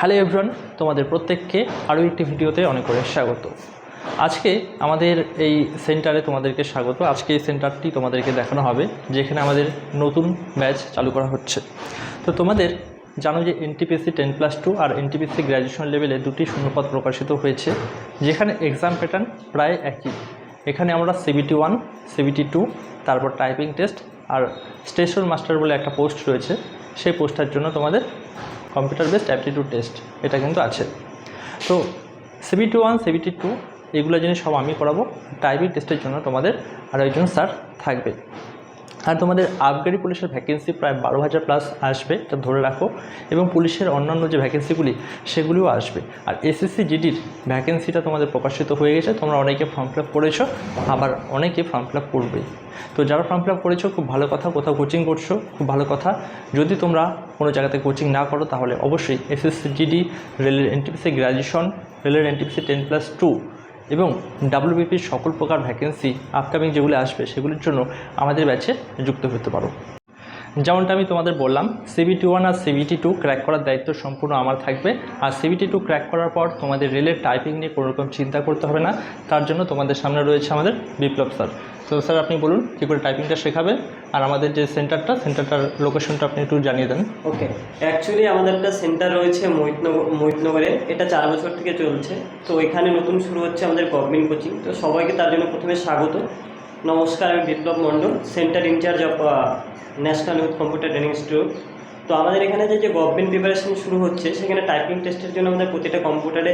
Hello everyone, তোমাদের প্রত্যেককে আরও একটি ভিডিওতে অনেক করে স্বাগত। আজকে আমাদের এই সেন্টারে তোমাদেরকে স্বাগত। আজকে এই সেন্টারটি তোমাদেরকে দেখানো হবে, যেখানে আমাদের নতুন ব্যাচ চালু করা হচ্ছে। তো তোমাদের জানো যে এনটিপিসি টেন প্লাস টু আর এনটিপিসি গ্র্যাজুয়েশন লেভেলে দুটি শূন্যপদ প্রকাশিত হয়েছে, যেখানে এক্সাম প্যাটার্ন প্রায় একই। এখানে আমরা সিবিটি ওয়ান সিবিটি টু তারপর টাইপিং টেস্ট আর স্টেশন মাস্টার বলে একটা পোস্ট রয়েছে। সেই পোস্টটার জন্য তোমাদের কম্পিউটার বেসড অ্যাপটিটিউড টেস্ট এটা কিন্তু আছে। তো সিবিটি ওয়ান সিবিটি টু এগুলো জিনিস সব আমি করাবো। টাইপিং টেস্টের জন্য তোমাদের আরও একজন স্যার থাকবে। আর তোমাদের আবগারি পুলিশের ভ্যাকেন্সি প্রায় বারো হাজার প্লাস আসবে এটা ধরে রাখো। এবং পুলিশের অন্যান্য যে ভ্যাকেন্সিগুলি সেগুলিও আসবে। আর এসএসসি জিডির ভ্যাকেন্সিটা তোমাদের প্রকাশিত হয়ে গেছে, তোমরা অনেকে ফর্ম ফিল আপ করেছ, আবার অনেকে ফর্ম ফিল আপ করবে তো যারা ফর্ম ফিল আপ করেছ, খুব ভালো কথা, কোথাও কোচিং করছ, খুব ভালো কথা। যদি তোমরা কোনো জায়গাতে কোচিং না করো, তাহলে অবশ্যই এসএসসি জিডি রেলের এনটিপিসি গ্র্যাজুয়েশন রেলের এনটিপিসি টেন প্লাস টু এবং ডাব্লিউবিপির সকল প্রকার ভ্যাকেন্সি আপকামিং যেগুলো আসবে, সেগুলির জন্য আমাদের ব্যাচে যুক্ত হতে পারো। যেমনটা আমি তোমাদের বললাম সিবিটি ওয়ান আর সিবিটি টু ক্র্যাক করার দায়িত্ব সম্পূর্ণ আমার থাকবে। আর সিবিটি টু ক্র্যাক করার পর তোমাদের রেলের টাইপিং নিয়ে কোনো রকম চিন্তা করতে হবে না। তার জন্য তোমাদের সামনে রয়েছে আমাদের বিপ্লব স্যার তো স্যার আপনি বলুন, কী করে টাইপিংটা শেখাবে? আর আমাদের যে সেন্টারটা সেন্টারটার লোকেশনটা আপনি একটু জানিয়ে দেন। ওকে অ্যাকচুয়ালি আমাদের একটা সেন্টার রয়েছে মহিতনগর মহিতনগরে এটা চার বছর থেকে চলছে। তো এখানে নতুন শুরু হচ্ছে আমাদের গভর্নমেন্ট কোচিং তো সবাইকে তার জন্য প্রথমে স্বাগত। নমস্কার, আমি Biplab Mondal, centre in charge of National Youth Computer Training Institute. তো আমাদের এখানে যে গভর্নমেন্ট প্রিপারেশন শুরু হচ্ছে, সেখানে টাইপিং টেস্টের জন্য আমাদের প্রতিটা কম্পিউটারে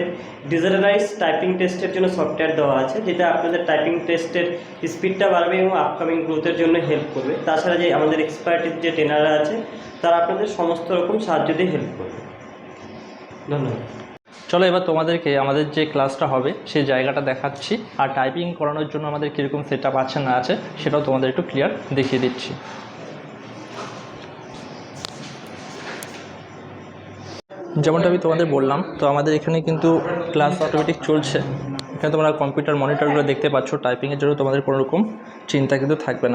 ডিজিটালাইজ টাইপিং টেস্টের জন্য সফটওয়্যার দেওয়া আছে, যেটা আপনাদের টাইপিং টেস্টের স্পিডটা বাড়বে এবং আপকামিং গ্রোথের জন্য হেল্প করবে। তাছাড়া যে, আমাদের এক্সপার্টিভ যে ট্রেনাররা আছে, তারা আপনাদের সমস্ত রকম সাহায্য দিয়ে হেল্প করবে। ধন্যবাদ। চলো এবার তোমাদেরকে আমাদের যে ক্লাসটা হবে, সেই জায়গাটা দেখাচ্ছি। আর টাইপিং করানোর জন্য আমাদের কীরকম সেট আপ আছে না আছে, সেটাও তোমাদের একটু ক্লিয়ার দেখিয়ে দিচ্ছি। যেমনটা আমি তোমাদের বললাম, তো আমাদের এখানে কিন্তু ক্লাস অটোমেটিক চলছে। এখানে তোমরা কম্পিউটার মনিটরগুলো দেখতে পাচ্ছ টাইপিংয়ের জন্য তোমাদের কোনো রকম চিন্তা কিন্তু থাকবে না।